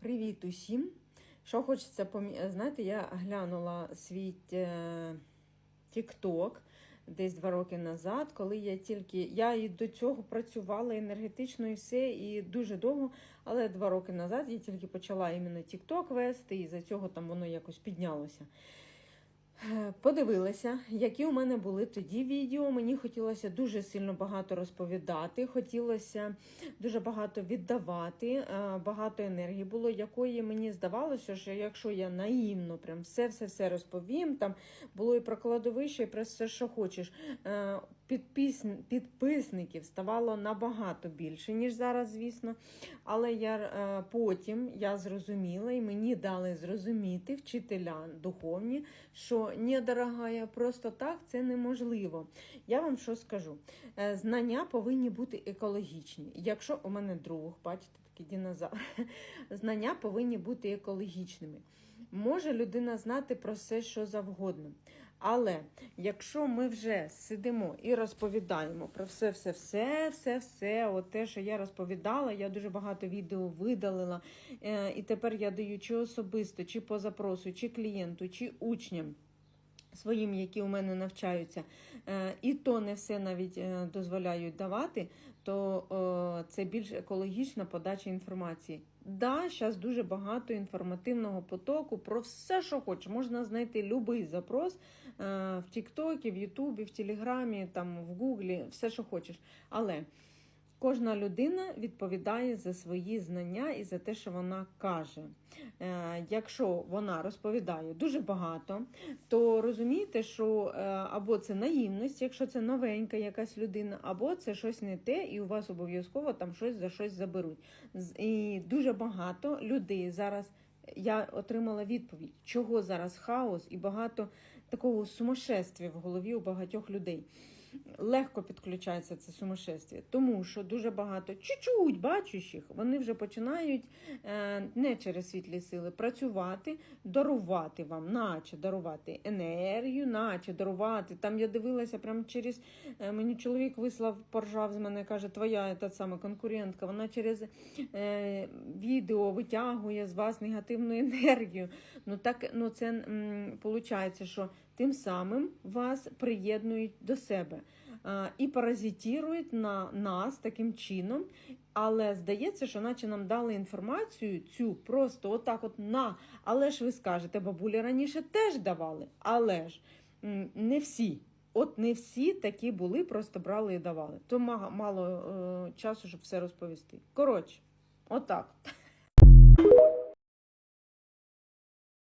Привіт усім! Що хочеться помі... Знаєте, я глянула свій е, TikTok десь два роки назад, коли я тільки. Я і до цього працювала енергетично і все, і дуже довго, але два роки назад я тільки почала іменно TikTok вести, і за цього там воно якось піднялося. Е, Подивилася, які у мене були тоді відео. Мені хотілося дуже сильно багато розповідати, хотілося дуже багато віддавати, е, багато енергії було, якої мені здавалося, що якщо я наївно прям все-все-все розповім, там було і про кладовище, і про все, що хочеш. Підписників ставало набагато більше, ніж зараз, звісно. Але я е, потім я зрозуміла, і мені дали зрозуміти вчителя духовні, що ні, дорогая, просто так це неможливо. Я вам що скажу? Е, Знання повинні бути екологічні. Якщо у мене друг, бачите, такий динозавр, знання повинні бути екологічними. Може людина знати про все, що завгодно. Але якщо ми вже сидимо і розповідаємо про все, все, все, все, все, от те, що я розповідала, я дуже багато відео видалила, е, і тепер я даю чи особисто, чи по запросу, чи клієнту, чи учням. Своїм, які у мене навчаються, е, і то не все навіть е, дозволяють давати, то це більш екологічна подача інформації. Да, зараз дуже багато інформативного потоку про все, що хочеш. Можна знайти будь-який запрос е, в Тіктокі, в Ютубі, в Телеграмі, там, в Гуглі, все, що хочеш. Але кожна людина відповідає за свої знання і за те, що вона каже. Е, Якщо вона розповідає дуже багато, то розумієте, що е, або це наївність, якщо це новенька якась людина, або це щось не те, і у вас обов'язково там щось за щось заберуть. І дуже багато людей зараз. Я отримала відповідь, чого зараз хаос і багато такого сумасшествия в голові у багатьох людей. Легко підключається це сумасшествие, тому що дуже багато чуть-чуть бачущих, вони вже починають е, не через світлі сили працювати, дарувати вам, наче дарувати енергію, наче дарувати. Там я дивилася прямо через е, мені чоловік вислав, поржав з мене, каже, твоя та сама конкурентка. Вона через е, відео витягує з вас негативну енергію. Ну так ну це виходить, що тим самим вас приєднують до себе е, і паразитірують на нас таким чином. Але здається, що наче нам дали інформацію цю просто отак, от на. Але ж ви скажете, бабулі раніше теж давали, але ж не всі. От не всі такі були, просто брали і давали. То мало е, часу, щоб все розповісти. Коротше, отак.